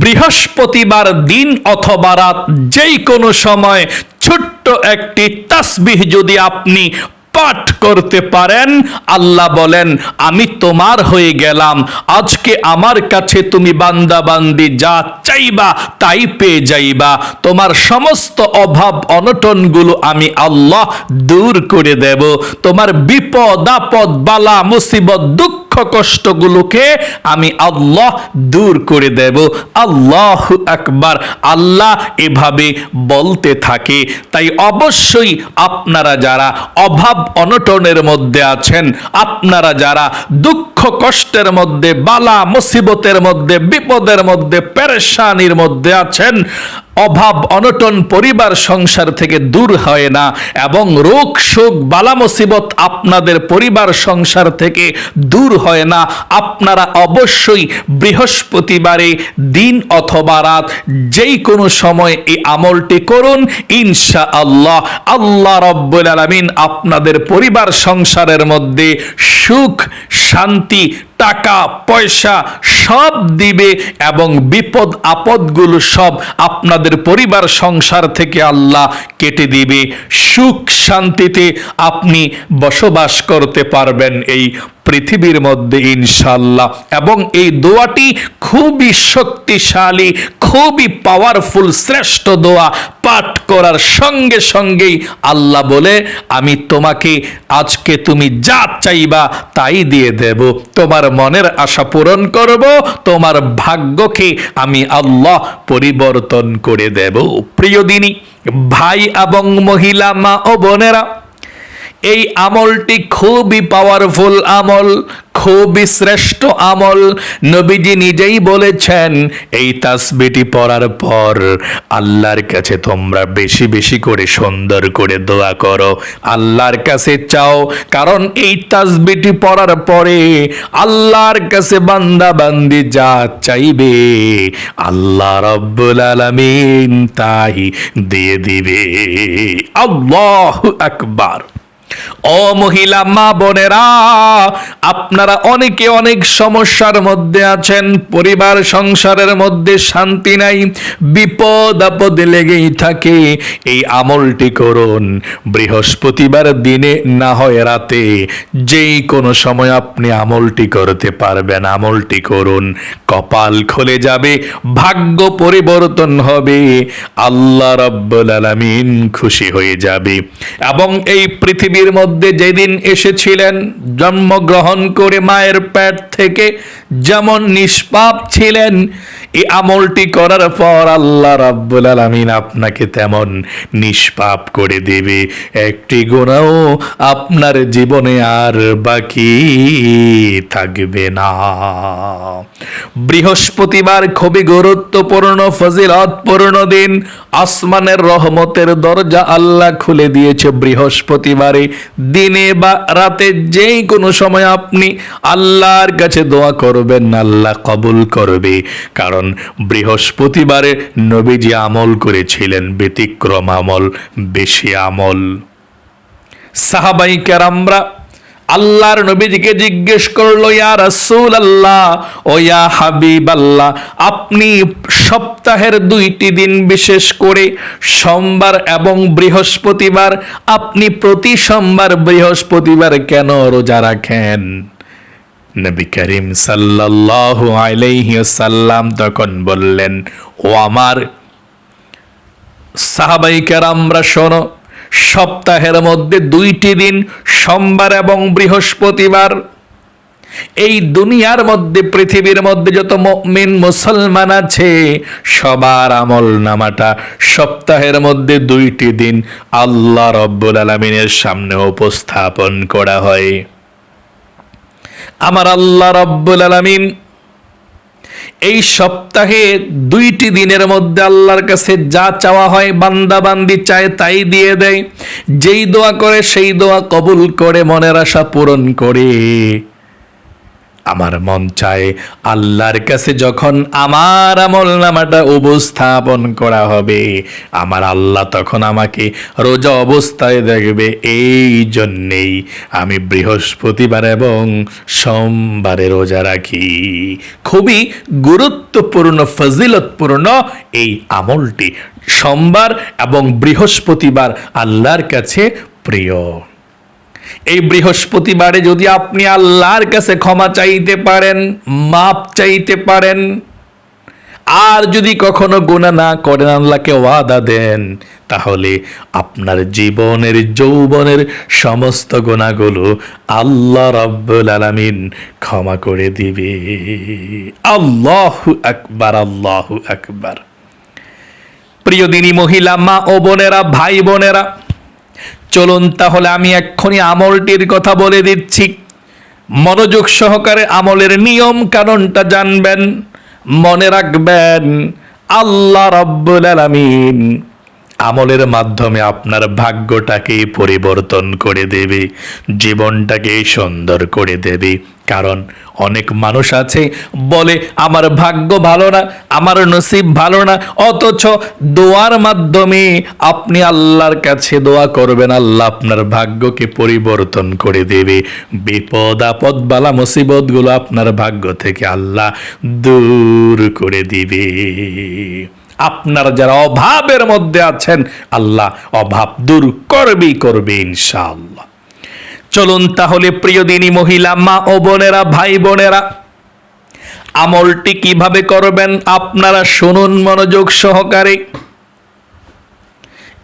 বৃহস্পতিবার দিন অথবা রাত যেই কোনো সময় ছোট্ট একটি তাসবিহ যদি আপনি পাঠ করতে পারেন, আল্লাহ বলেন, আমি তোমার হয়ে গেলাম। আজকে আমার কাছে তুমি বান্দা বান্দি যা চাইবা তাই পেয়ে যাইবা। তোমার সমস্ত অভাব অনটনগুলো আমি আল্লাহ দূর করে দেব। তোমার বিপদ, আপদ, বালা, মুসিবত, দুঃখ কষ্টগুলোকে আমি আল্লাহ দূর করে দেব। আল্লাহ আকবার। আল্লাহ এভাবে বলতে থাকে। তাই অবশ্যই আপনারা যারা অভাব অনটনের মধ্যে আছেন, আপনারা যারা দুঃখ কষ্টের মধ্যে, বালা মুসিবতের মধ্যে, বিপদের মধ্যে, পেরেশানির মধ্যে আছেন অভাব, অনটন, পরিবার, সংসার থেকে দূর হয় না এবং রোগ, শোক, বালা মুসিবত আপনাদের পরিবার, সংসার থেকে দূর হয় না। আপনারা অবশ্যই বৃহস্পতিবারে দিন অথবা রাত যেই কোনো সময় এই আমলটি করুন। ইনশা আল্লাহ আল্লাহ রব্বুল আলমিন আপনাদের পরিবার, সংসারের মধ্যে সুখ, শান্তি টাকা, পয়সা সব দিবে এবং বিপদ, আপদগুলো সব আপনাদের পরিবার, সংসার থেকে আল্লাহ কেটে দিবে। সুখ শান্তিতে আপনি বসবাস করতে পারবেন এই পৃথিবীর মধ্যে ইনশাল্লাহ এবং এই দোয়াটি খুবই শক্তিশালী, খুবই পাওয়ারফুল শ্রেষ্ঠ দোয়া পাঠ করার সঙ্গে সঙ্গেই আল্লাহ বলে, আমি তোমাকে, আজকে তুমি যা চাইবা তাই দিয়ে দেব। তোমার মনের আশা পূরণ করব, তোমার ভাগ্যকে আমি আল্লাহ পরিবর্তন করে দেব। প্রিয় দিনী, ভাই এবং মহিলা, মা ও বোনেরা এই আমলটি খুবই পাওয়ারফুল আমল, খুবই শ্রেষ্ঠ আমল। নবীজি নিজেই বলেছেন, এই তাসবিটি পড়ার পর আল্লাহর কাছে তোমরা বেশি বেশি করে সুন্দর করে দোয়া করো, আল্লাহর কাছে চাও। কারণ এই তাসবিটি পড়ার পরে আল্লাহর কাছে বান্দা বান্দি যা চাইবে, আল্লাহ রব্বুল আলামিন তাই দিয়ে দিবে। আল্লাহ আকবার। ও মহিলা মা বোনেরা, আপনারা অনেকে অনেক সমস্যার মধ্যে আছেন, পরিবার সংসারের মধ্যে শান্তি নাই, বিপদ আপদে লেগেই থাকে, এই আমলটি করুন। বৃহস্পতিবার দিনে না হয় রাতে, যেই কোনো সময় আপনি আমলটি করতে পারবেন, আমলটি করুন। কপাল খুলে যাবে, ভাগ্য পরিবর্তন হবে, আল্লাহ রব্বুল আলামিন খুশি হয়ে যাবে। এবং এই পৃথিবীর মধ্যে যেদিন এসেছিলেন জন্মগ্রহণ করে মায়ের পেট থেকে যেমন নিষ্পাপ ছিলেন, এই আমলটি করার পর আল্লাহ রাব্বুল আলামিন আপনাকে তেমন নিষ্পাপ করে দেবে। একটি গুণাও আপনার জীবনে আর বাকি থাকবে না। বৃহস্পতিবার খুবই গুরুত্বপূর্ণ, ফজিলতপূর্ণ দিন। আসমানের রহমতের দরজা আল্লাহ খুলে দিয়েছে বৃহস্পতিবারে। দিনে বা রাতে যেই কোনো সময় আপনি আল্লাহর কাছে দোয়া করবেন, আল্লাহ কবুল করবে। কারণ বৃহস্পতিবারে নবীজি আমল করেছিলেন, ব্যতিক্রম আমল, বেশি আমল। সাহাবাই কেরামরা আল্লাহর নবীজিকে জিজ্ঞেস করল, ইয়া রাসূল আল্লাহ ও ইয়া হাবিব আল্লাহ আপনি সপ্তাহের দুইটি দিন বিশেষ করে সোমবার এবং বৃহস্পতিবার, আপনি প্রতি সোমবার বৃহস্পতিবার কেন রোজা রাখেন? নবী করিম সাল্লাল্লাহু আলাইহি সাল্লাম তখন বললেন, ও আমার সাহাবাই কেরামরা শোনো, সপ্তাহের মধ্যে দুইটি দিন, সোমবার এবং বৃহস্পতিবার। এই দুনিয়ার মধ্যে, পৃথিবীর মধ্যে যত মুমিন, মুসলমান আছে, সবার আমল নামাটা সপ্তাহের মধ্যে দুইটি দিন আল্লাহ রব্বুল আলমিনের সামনে উপস্থাপন করা হয়। আমার আল্লাহ রব্বুল আলমিন এই সপ্তাহে দুইটি দিনের মধ্যে আল্লাহর কাছে যা চাওয়া হয়, বান্দা বান্দি চায় তাই দিয়ে দেয়। যেই দোয়া করে, সেই দোয়া কবুল করে, মনের আশা পূরণ করে। আমার মন চায় আল্লাহর কাছে যখন আমার আমল নামাটা উপস্থাপন করা হবে, আমার আল্লাহ তখন আমাকে রোজা অবস্থায় দেখবে। এই জন্যেই আমি বৃহস্পতিবার এবং সোমবারে রোজা রাখি। খুবই গুরুত্বপূর্ণ, ফজিলতপূর্ণ এই আমলটি সোমবার এবং বৃহস্পতিবার আল্লাহর কাছে প্রিয়। এই বৃহস্পতিবারে যদি আপনি আল্লাহর কাছে ক্ষমা চাইতে পারেন, মাপ চাইতে পারেন, আর যদি কখনো গুণা না করেন, আল্লাহকে ওয়াদা দেন, তাহলে আপনার জীবনের, যৌবনের সমস্ত গুণাগুলো আল্লাহ রব্বুল আলামিন ক্ষমা করে দিবে। আল্লাহু আকবার আল্লাহু আকবার। প্রিয় দিনী মহিলা, মা ও বোনেরা, ভাই বোনেরা চলুন তাহলে আমি এক্ষুনি আমলটির কথা বলে দিচ্ছি। মনোযোগ সহকারে আমলের নিয়ম কারণটা জানবেন। মনে রাখবেন, আল্লাহ রব্বুল আলামিন আমলের মাধ্যমে আপনার ভাগ্যটাকে পরিবর্তন করে দেবে, জীবনটাকে সুন্দর করে দেবে। কারণ অনেক মানুষ আছে, বলে, আমার ভাগ্য ভালো না, আমার নসিব ভালো না, অথচ দোয়ার মাধ্যমে আপনি আল্লাহর কাছে দোয়া করবেন, আল্লাহ আপনার ভাগ্যকে পরিবর্তন করে দেবে। বিপদ, আপদ, বালা, মুসিবতগুলো আপনার ভাগ্য থেকে আল্লাহ দূর করে দিবে। আপনারা যারা অভাবের মধ্যে আছেন, আল্লাহ অভাব দূর করবেই করবে ইনশাআল্লাহ। চলুন তাহলে প্রিয় দিনী মহিলা, মা ও বোনেরা, ভাই বোনেরা, আমলটি কীভাবে করবেন আপনারা শুনুন মনোযোগ সহকারে।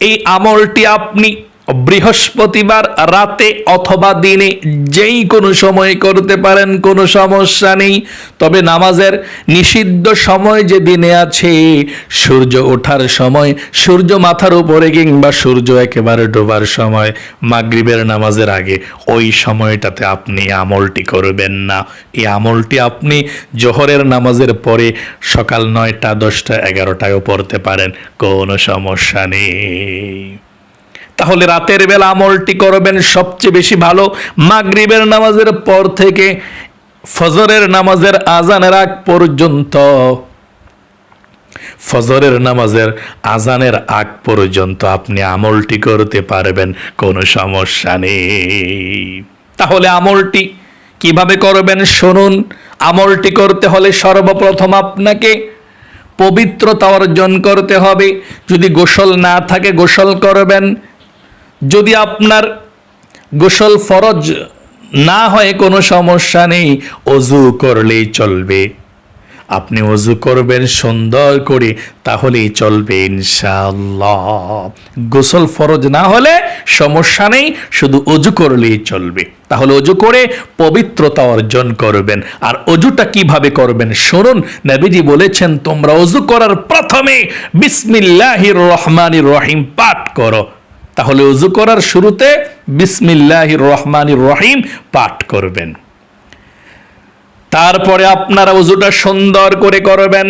এই আমলটি আপনি বৃহস্পতিবার রাতে অথবা দিনে যেই কোনো সময় করতে পারেন, কোনো সমস্যা নেই। তবে নামাজের নিষিদ্ধ সময় যে দিনে আছে, সূর্য ওঠার সময়, সূর্য মাথার উপরে কিংবা সূর্য একেবারে ডোবার সময়, মাগরিবের নামাজের আগে, ওই সময়টাতে আপনি আমলটি করবেন না। এই আমলটি আপনি জোহরের নামাজের পরে সকাল নয়টা, দশটা, এগারোটায়ও পড়তে পারেন, কোনো সমস্যা নেই। তাহলে রাতের বেলা আমলটি করবেন সবচেয়ে বেশি ভালো। মাগরিবের নামাজের পর থেকে ফজরের নামাজের আজানের আগ পর্যন্ত। ফজরের নামাজের আজানের আগ পর্যন্ত আপনি আমলটি করতে পারবেন, কোনো সমস্যা নেই। তাহলে আমলটি কীভাবে করবেন শুনুন। আমলটি করতে হলে সর্বপ্রথম আপনাকে পবিত্রতা অর্জন করতে হবে। যদি গোসল না থাকে গোসল করবেন। যদি আপনার গোসল ফরজ না হয়, কোনো সমস্যা নেই, অজু করলেই চলবে। আপনি অজু করবেন সুন্দর করে, তাহলেই চলবে ইনশাআল্লাহ। গোসল ফরজ না হলে সমস্যা নেই, শুধু অজু করলেই চলবে। তাহলে অজু করে পবিত্রতা অর্জন করবেন। আর অজুটা কীভাবে করবেন? শুনুন, নবীজি বলেছেন, তোমরা অজু করার প্রথমে বিসমিল্লাহির রহমানির রহিম পাঠ করো। তাহলে উজু করার শুরুতে বিসমিল্লাহ রহমান রহিম পাঠ করবেন। তারপরে আপনারা উজুটা সুন্দর করে করবেন।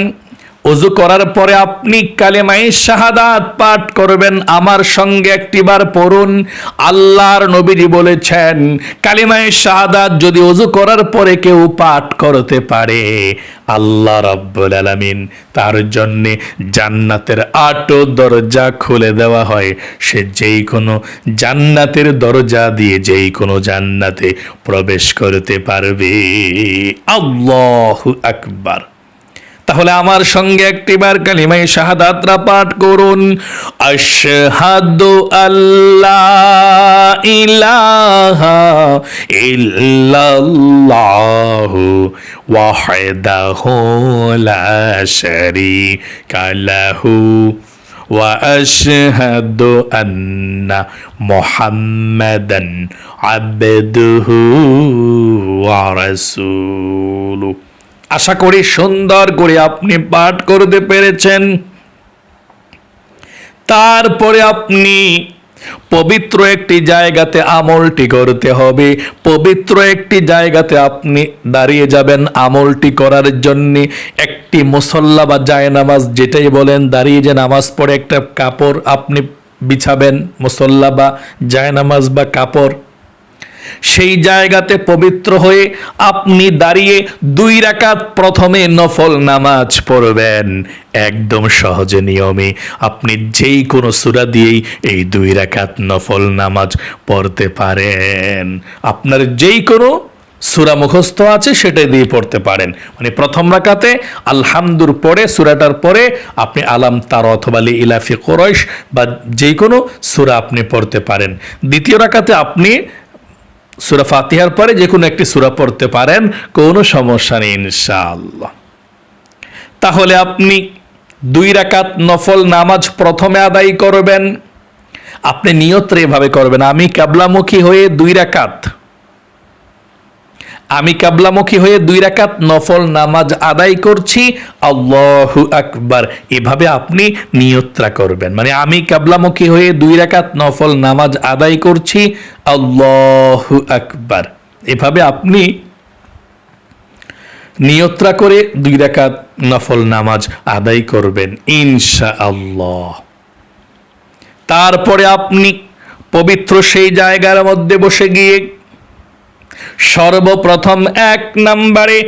অজু করার পরে আপনি কালেমাই শাহাদাত পাঠ করবেন। আমার সঙ্গে একটিবার পড়ুন। আল্লাহর নবীজি বলেছেন কালেমাই শাহাদাত যদি অজু করার পরে কেউ পাঠ করতে পারে, আল্লাহ রব্বুল আলামিন তার জন্যে জান্নাতের আটো দরজা খুলে দেওয়া হয়। সে যেই কোনো জান্নাতের দরজা দিয়ে যেই কোনো জান্নাতে প্রবেশ করতে পারবে। আল্লাহু আকবার। তাহলে আমার সঙ্গে একটিবার কালিমাই শাহাদাতরা পাঠ করুন আশহাদু আল্লাহ ইলাহা ইল্লাল্লাহু ওয়াহদাহু লা শারীকা লাহু واشهد ان محمدا عبده ورسوله আশা করি সুন্দর করে আপনি পাঠ করতে পেরেছেন। তারপরে আপনি পবিত্র একটি জায়গাতে আমলটি করতে হবে। পবিত্র একটি জায়গাতে আপনি দাঁড়িয়ে যাবেন আমলটি করার জন্য। একটি মুসল্লা বা জায়নামাজ যেটাই বলেন, দাঁড়িয়ে যে নামাজ পড়ে একটা কাপড় আপনি বিছাবেন। মুসল্লা বা জায়নামাজ বা কাপড় সেই জায়গাতে পবিত্র হয়ে আপনি দাঁড়িয়ে দুই রাকাত প্রথমে নফল নামাজ পড়বেন। একদম সহজে নিয়মে আপনি যেই কোনো সূরা দিয়েই এই দুই রাকাত নফল নামাজ পড়তে পারেন। আপনার যেই কোনো সুরা মুখস্থ আছে সেটা দিয়ে পড়তে পারেন। মানে প্রথম রাকাতে আলহামদুর পরে, সুরাটার পরে আপনি আলাম তার অথবা লি ইলাফি কোরইশ বা যে কোনো সুরা আপনি পড়তে পারেন। দ্বিতীয় রাকাতে আপনি সুরা ফাতিহার পরে যে কোনো একটি সুরা পড়তে পারেন, কোনো সমস্যা নেই, ইনশাআল্লাহ। তাহলে আপনি দুই রাকাত নফল নামাজ প্রথমে আদায় করবেন, আপনি নিয়ত্রে এভাবে করবেন, আমি কাবলামুখী হয়ে দুই রাকাত আমি কাবলামুখী হয়ে দুই রাকাত নফল নামাজ আদায় করছি। আল্লাহু আকবার। এভাবে আপনি নিয়ত্রা করবেন। মানে আমি কাবলামুখী হয়ে দুই রাকাত নফল নামাজ আদায় করছি। আল্লাহু আকবার। এভাবে আপনি নিয়ত্রা করে দুই রাকাত নফল নামাজ আদায় করবেন। ইনশা আল্লাহ তারপরে আপনি পবিত্র সেই জায়গার মধ্যে বসে গিয়ে সর্বপ্রথম এক নম্বরে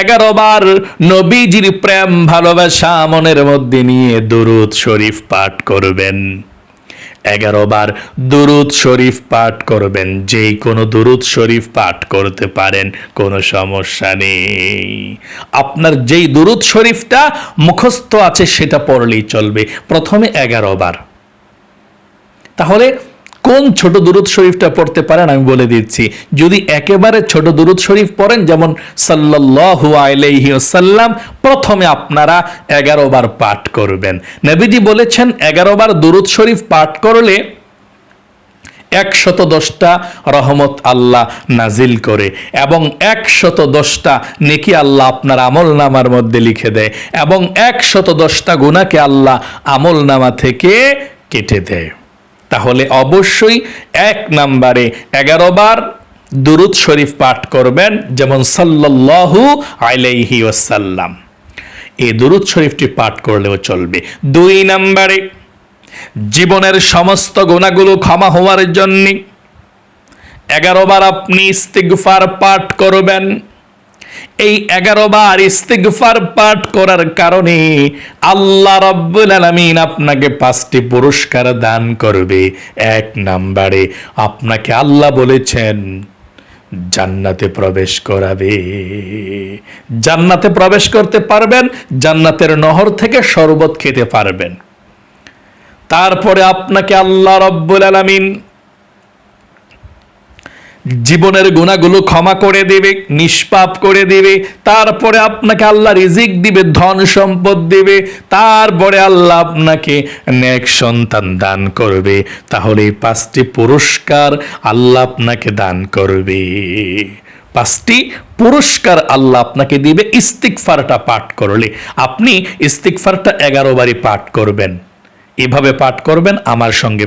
এগারো বার নবীজির প্রেম, ভালোবাসা মনের মধ্যে নিয়ে দুরুদ শরীফ পাঠ করবেন। এগারো বার দুরুদ শরীফ পাঠ করবেন। যেই কোনো দুরুদ শরীফ পাঠ করতে পারেন, কোনো সমস্যা নেই। আপনার যেই দুরুদ শরীফটা মুখস্থ আছে, সেটা পড়লেই চলবে। প্রথমে এগারো বার তাহলে কোন ছোট দুরুদ শরীফটা পড়তে পারেন আমি বলে দিচ্ছি। যদি একেবারে ছোট দুরুদ শরীফ পড়েন, যেমন সাল্লাল্লাহু আলাইহি ওয়াসাল্লাম, প্রথমে আপনারা এগারো বার পাঠ করবেন। নবীজি বলেছেন, এগারো বার দুরুদ শরীফ পাঠ করলে একশত দশটা রহমত আল্লাহ নাজিল করে এবং একশত দশটা নেকি আল্লাহ আপনার আমল নামার মধ্যে লিখে দেয় এবং একশত দশটা গুণাকে আল্লাহ আমল নামা থেকে কেটে দেয়। তাহলে অবশ্যই এক নাম্বারে এগারো বার দুরুদ শরীফ পাঠ করবেন, যেমন সাল্লাল্লাহু আলাইহি ওয়াসাল্লাম। এই দুরুদ শরীফটি পাঠ করলেও চলবে। দুই নাম্বারে, জীবনের সমস্ত গোনাগুলো ক্ষমা হওয়ার জন্যে এগারো বার আপনি ইস্তিগফার পাঠ করবেন। এই এগারো বার ইস্তিগফার পাঠ করার কারণে আল্লাহ রব্বুল আলামিন আপনাকে পাঁচটি পুরস্কার দান করবে। এক নাম্বারে আপনাকে আল্লাহ বলেছেন, জান্নাতে প্রবেশ করাবে। জান্নাতে প্রবেশ করতে পারবেন, জান্নাতের নহর থেকে শরবত খেতে পারবেন। তারপরে আপনাকে আল্লাহ রব্বুল আলামিন জীবনের গুণাগুলো ক্ষমা করে দেবে, নিষ্পাপ করে দেবে, তারপরে আপনাকে আল্লাহ রিজিক দিবে, ধন সম্পদ দিবে, তারপরে আল্লাহ আপনাকে নেক সন্তান দান করবে। তাহলে এই পাঁচটি পুরস্কার আল্লাহ আপনাকে দান করবে। পাঁচটি পুরস্কার আল্লাহ আপনাকে দিবে ইস্তিকফারটা পাঠ করলে। আপনি ইস্তিকফারটা এগারো বারই পাঠ করবেন। এভাবে পাঠ করবেন, আমার সঙ্গে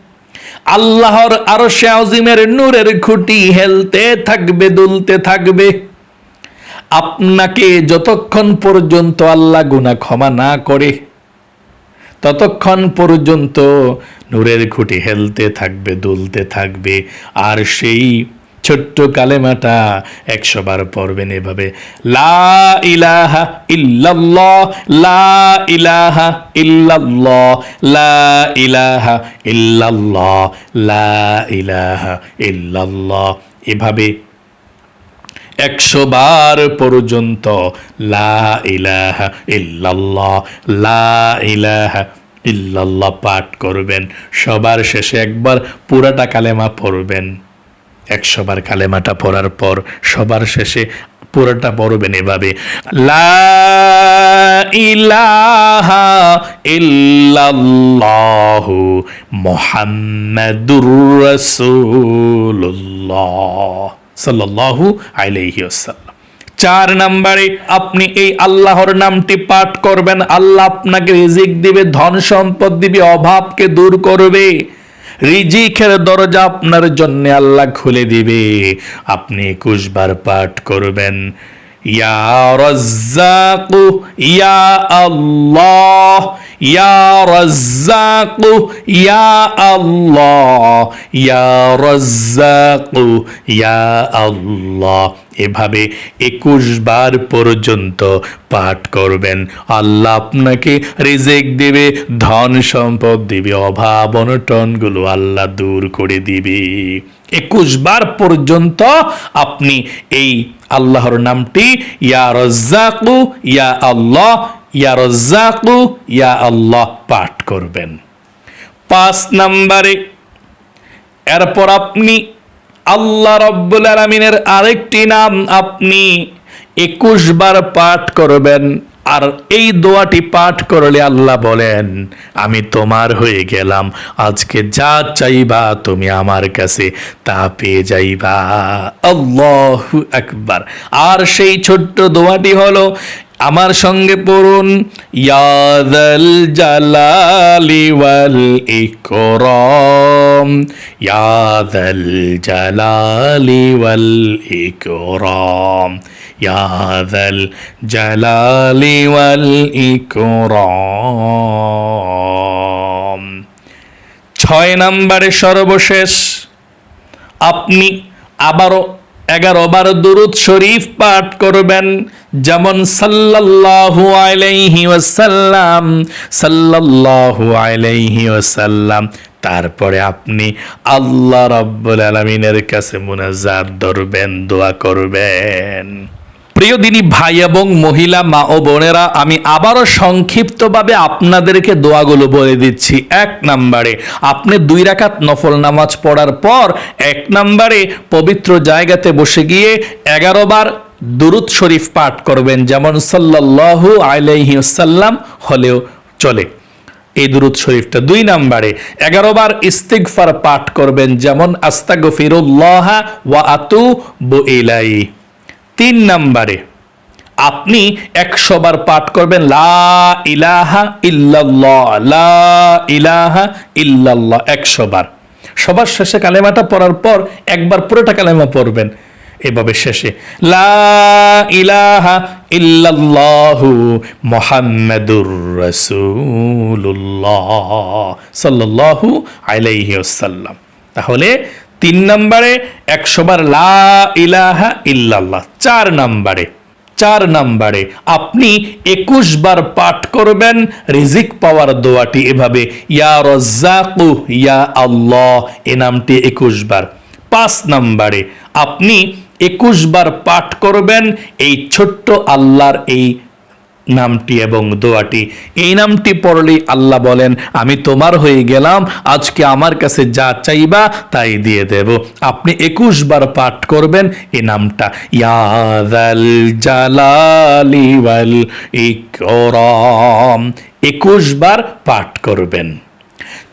আল্লাহর আরও আজিমের নূরের খুঁটি হেলতে থাকবে, দুলতে থাকবে। আপনাকে যতক্ষণ পর্যন্ত আল্লাহ গুনা ক্ষমা না করে, ততক্ষণ পর্যন্ত নূরের খুঁটি হেলতে থাকবে, দুলতে থাকবে। আর সেই ছোট্ট কালেমাটা একশো বার পড়বেন এভাবে। লা ইলাহা ইল্লাল্লাহ, লা ইলাহা ইল্লাল্লাহ, লা ইলাহা ইল্লাল্লাহ, লা ইলাহা ইল্লাল্লাহ। এভাবে একশো বার পর্যন্ত লা ইলাহা ইল্লাল্লাহ, লা ইলাহা ইল্লাল্লাহ পাঠ করবেন। সবার শেষে একবার পুরাটা কালেমা পড়বেন। একশো বার কালেমাটা পড়ার পর সবার শেষে পুরোটা পড়বেন এভাবে। লা ইলাহা চার নম্বরে আপনি এই আল্লাহর নামটি পাঠ করবেন, আল্লাহ আপনাকে রিজিক দিবে, ধন সম্পদ দিবে, অভাবকে দূর করবে। রিজিকের দরজা আপনার জন্য আল্লাহ খুলে দিবে। আপনি কুশবার পাঠ করবেন। ইয়া রাজ্জাকু, ইয়া আল্লাহ। রাজ্জাকু ইয়া আল্লাহ ইয়া রাজ্জাকু ইয়া আল্লাহ এভাবে একুশ বার পর্যন্ত পাঠ করবেন। আল্লাহ আপনাকে রিজেক দেবে, ধন সম্পদ দিবে, অভাব অনটনগুলো আল্লাহ দূর করে দিবে। একুশ বার পর্যন্ত আপনি এই আল্লাহর নামটি, ইয়া রজ্জাকু, ইয়া আল্লাহ, ইয়া রজ্জাকু, ইয়া আল্লাহ পাঠ করবেন। পাঁচ নম্বরে, এরপর আপনি আল্লাহ রব্বুল আলমিনের আরেকটি নাম আপনি একুশ বার পাঠ করবেন। আর এই দোয়াটি পাঠ করলে আল্লাহ বলেন, আমি তোমার হয়ে গেলাম। আজকে যা চাইবা তুমি আমার কাছে, তা পেয়ে যাইবা। আল্লাহু আকবার। আর সেই ছোট্ট দোয়াটি হলো, আমার সঙ্গে পড়ুন ইয়াদাল জালালি ওয়াল ইকরাম। ইয়াদাল জালালি ওয়াল ইকরাম। ইয়াদাল জালালি ওয়াল ইকরাম ছয় নম্বরে সর্বশেষ, আপনি আবারও এগারো বার দুরুদ শরীফ পাঠ করবেন। যেমন সাল্লাল্লাহু আলাইহি ওয়াসাল্লাম, সাল্লাল্লাহু আলাইহি ওয়াসাল্লাম। তারপরে আপনি আল্লাহ রাব্বুল আলামিনের কাছে মুনাজাত ধরবেন, দোয়া করবেন। প্রিয় দিনী ভাই এবং মহিলা, মা ও বোনেরা, আমি আবারও সংক্ষিপ্তভাবে আপনাদেরকে দোয়াগুলো বলে দিচ্ছি। এক নম্বরে, আপনি দুই রাকাত নফল নামাজ পড়ার পর এক নম্বরে পবিত্র জায়গাতে বসে গিয়ে এগারো বার দুরুদ শরীফ পাঠ করবেন, যেমন সাল্লাল্লাহু আলাইহি সাল্লাম হলেও চলে। এই দুরুদ শরীফটা। দুই নাম্বারে, এগারো বার ইস্তিগফার পাঠ করবেন, যেমন আস্তাগফিরুল্লাহ ওয়া আতু ইলাই তিন নাম্বারে, আপনি একশো বার পাঠ করবেন, লা ইলাহা ইল্লাল্লাহ, লা ইলাহা ইল্লাল্লাহ একশো বার। সবার শেষে কালেমাটা পড়ার পর একবার পুরোটা কালেমা পড়বেন। এভাবে শেষে, লা ইলাহা ইল্লাল্লাহু মুহাম্মাদুর রাসূলুল্লাহ সাল্লাল্লাহু আলাইহি ওয়াসাল্লাম তাহলে তিন নম্বরে একশো বার লা ইলাহা ইল্লাল্লাহ। চার নম্বরে চার নম্বরে। আপনি একুশ বার পাঠ করবেন, রিজিক পাওয়ার দোয়াটি এভাবে, ইয়া রজ্জাকু, ইয়া আল্লাহ, এ নামটি একুশ বার পাঁচ নম্বরে, আপনি একুশ বার পাঠ করবেন, এই ছোট্ট আল্লাহর এই নামটি এবং দোয়াটি। এই নামটি পড়লেই আল্লাহ বলেন, আমি তোমার হয়ে গেলাম, আজকে আমার কাছে যা চাইবা তাই দিয়ে দেব। আপনি একুশ বার পাঠ করবেন এই নামটা। ইয়াদাল জালালি ওয়াল ইকরাম। একুশ বার পাঠ করবেন।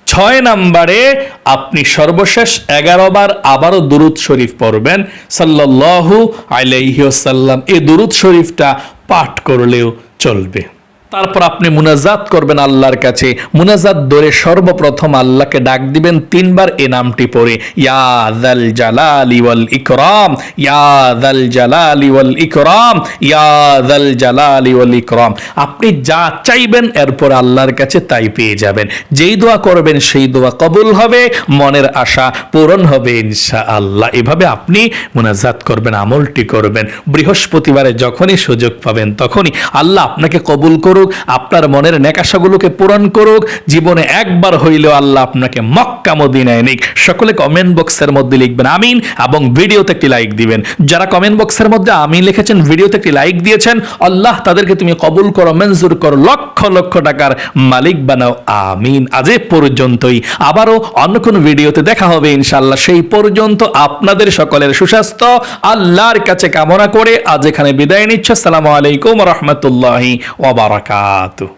ছয় নম্বরে আপনি সর্বশেষ এগারো বার আবারও দুরুদ শরীফ পড়বেন। সাল্লাল্লাহু আলাইহি ওয়াসাল্লাম এই দুরুদ শরীফটা পাঠ করলেও চলবে। তারপর আপনি মুনাজাত করবেন আল্লাহর কাছে। মুনাজাত ধরে সর্বপ্রথম আল্লাহকে ডাক দিবেন, তিনবার এ নামটি পড়ে। ইয়াদাল জালালি ওয়াল ইকরাম ইয়াদাল জালালি ওয়াল ইকরাম ইয়াদাল জালালি ওয়াল ইকরাম। আপনি যা চাইবেন, এরপর আল্লাহর কাছে তাই পেয়ে যাবেন। যেই দোয়া করবেন, সেই দোয়া কবুল হবে, মনের আশা পূরণ হবে ইনশা আল্লাহ এভাবে আপনি মুনাজাত করবেন, আমলটি করবেন। বৃহস্পতিবারে যখনই সুযোগ পাবেন, তখনই আল্লাহ আপনাকে কবুল করুক, আপনার মনের নেকাশাগুলোকে পূরণ করুক, জীবনে একবার হইলেও আল্লাহ আপনাকে মক্কা মদিনায় নিক। সকলে কমেন্ট বক্সের মধ্যে লিখবেন, আমিন এবং ভিডিওতে একটি লাইক দিবেন। যারা কমেন্ট বক্সের মধ্যে আমিন লিখেছেন, ভিডিওতে একটি লাইক দিয়েছেন, আল্লাহ তাদেরকে তুমি কবুল করো, মঞ্জুর করো, লক্ষ লক্ষ টাকার মালিক বানাও। আমিন। আজ পর্যন্তই। আবারও অন্য কোনো ভিডিওতে দেখা হবে ইনশাল্লাহ সেই পর্যন্ত আপনাদের সকলের সুস্বাস্থ্য, আল্লাহর কাছে কামনা করে আজ এখানে বিদায় নিচ্ছে। আসসালামু আলাইকুম রহমতুল্লাহি cato